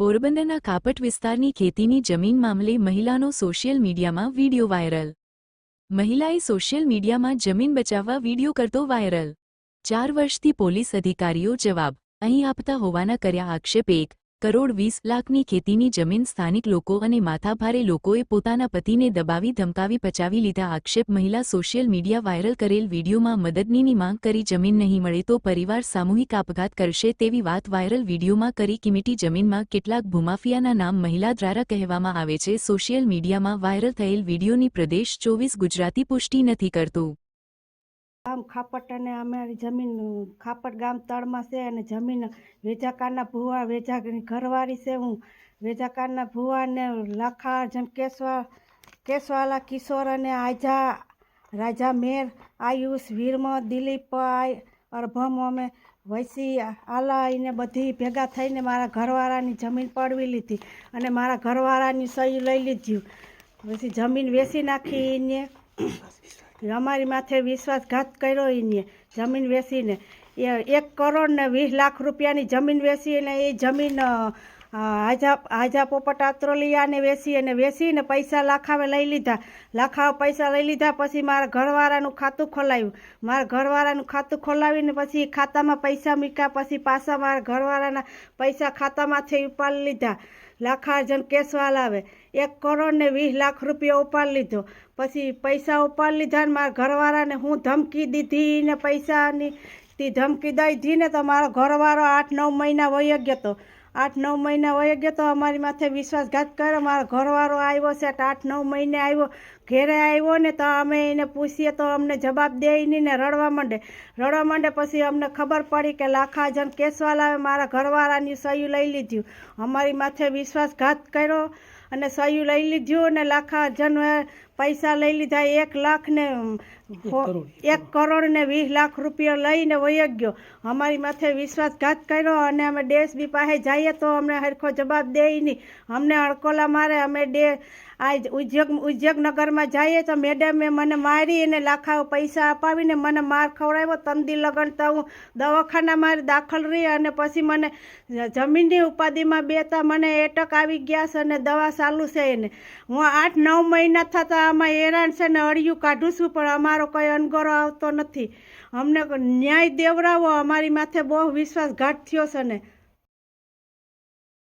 પોરબંદરના કાપટ વિસ્તારની ખેતીની જમીન મામલે મહિલાનો સોશિયલ મીડિયામાં વીડિયો વાયરલ. મહિલાએ સોશિયલ મીડિયામાં જમીન બચાવવા વીડિયો કરતો વાયરલ. ચાર વર્ષથી પોલીસ અધિકારીઓ જવાબ, અહીં આપતા હોવાના કર્યા આક્ષેપ એક કરોડ વીસ લાખની ખેતીની જમીન સ્થાનિક લોકો અને માથાભારે લોકોએ પોતાના પતિને દબાવી, ધમકાવી, પચાવી લીધા આક્ષેપ. મહિલા સોશિયલ મીડિયા વાયરલ કરેલ વીડિયોમાં મદદનીની માંગ કરી, જમીન નહીં મળે તો પરિવાર સામૂહિક આપઘાત કરશે તેવી વાત વાયરલ વીડિયોમાં કરી કિમિટી જમીનમાં કેટલાક ભૂમાફિયાના નામ મહિલા દ્વારા કહેવામાં આવે છે. સોશિયલ મીડિયામાં વાયરલ થયેલ વીડિયોની પ્રદેશ ચોવીસ ગુજરાતી પુષ્ટિ નથી કરતું. ગામ ખાપટ અને અમારી જમીન, ખાપટ ગામ તળમાં છે અને જમીન વેજાકારના ભુવા વેજાની ઘરવાળી છે. હું વેજાકારના ભુવા ને લખા, જેમ કેશવા, કેશવાલા, કિશોર અને આજા, રાજા મેર, આયુષ, વીરમ, દિલીપ અરભમ, અમે વૈસી આલા એને બધી ભેગા થઈને મારા ઘરવાળાની જમીન પડવી લીધી અને મારા ઘરવાળાની સહી લઈ લીધી. પછી જમીન વેચી નાખી એને અમારી માથે વિશ્વાસઘાત કર્યો એને જમીન વેચીને. એ એક કરોડ ને વીસ લાખ રૂપિયાની જમીન વેચીને એ જમીન હાજા હાજા પોપટ આત્રોલિયાને વેચી અને વેચીને પૈસા લાખાવે લઈ લીધા. લાખાવે પૈસા લઈ લીધા પછી મારા ઘરવાળાનું ખાતું ખોલાવ્યું. મારા ઘરવાળાનું ખાતું ખોલાવીને પછી ખાતામાં પૈસા મૂક્યા. પછી પાછા મારા ઘરવાળાના પૈસા ખાતામાંથી ઉપાડી લીધા. લાખાર્જન કેસવાલ આવે. એક કરોડ ને વીસ લાખ રૂપિયા ઉપાડી લીધો. પછી પૈસા ઉપાડી લીધા ને મારા ઘરવાળાને હું ધમકી દીધી ને પૈસાની. તે ધમકી દઈ દીને તો મારો ઘરવાળો આઠ નવ મહિના વયો ગયો હતો આઠ નવ મહિના વહી ગયો તો અમારી માથે વિશ્વાસઘાત કર્યો. મારો ઘરવાળો આવ્યો છે આઠ નવ મહિને આવ્યો. ઘેરે આવ્યો ને તો અમે એને પૂછીએ તો અમને જવાબ દે નહીં ને રડવા માંડે. રડવા માંડે પછી અમને ખબર પડી કે લાખાજન કેસવાલાએ મારા ઘરવાળાની સહી લઈ લીધી. અમારી માથે વિશ્વાસઘાત કર્યો. અને સહયું લઈ લીધું ને લાખાજન પૈસા લઈ લીધા. એક લાખ ને એક કરોડ ને વીસ લાખ રૂપિયા લઈને વયો ગયો. અમારી માથે વિશ્વાસઘાત કર્યો અને અમે ડેશ બી પાસે જઈએ તો અમને હરખો જવાબ દે નહીં. અમને અડકોલા મારે અમે ડે આ ઉદ્યોગ ઉદ્યોગનગરમાં જઈએ તો મેડમે મને મારી અને લાખા પૈસા અપાવીને મને માર ખવડાવ્યો. તંદી લગન તો હું દવાખાના મારે દાખલ રહી અને પછી મને જમીનની ઉપાધિમાં બેતા મને એટક આવી ગયા છે અને દવા ચાલુ છે એને. હું આઠ નવ મહિના થતા આમાં હેરાન છે ને અડિયું કાઢું છું, પણ અમારો કોઈ અનગરો આવતો નથી. અમને ન્યાય દેવડાવો, અમારી માથે બહુ વિશ્વાસઘાત થયો છે ને.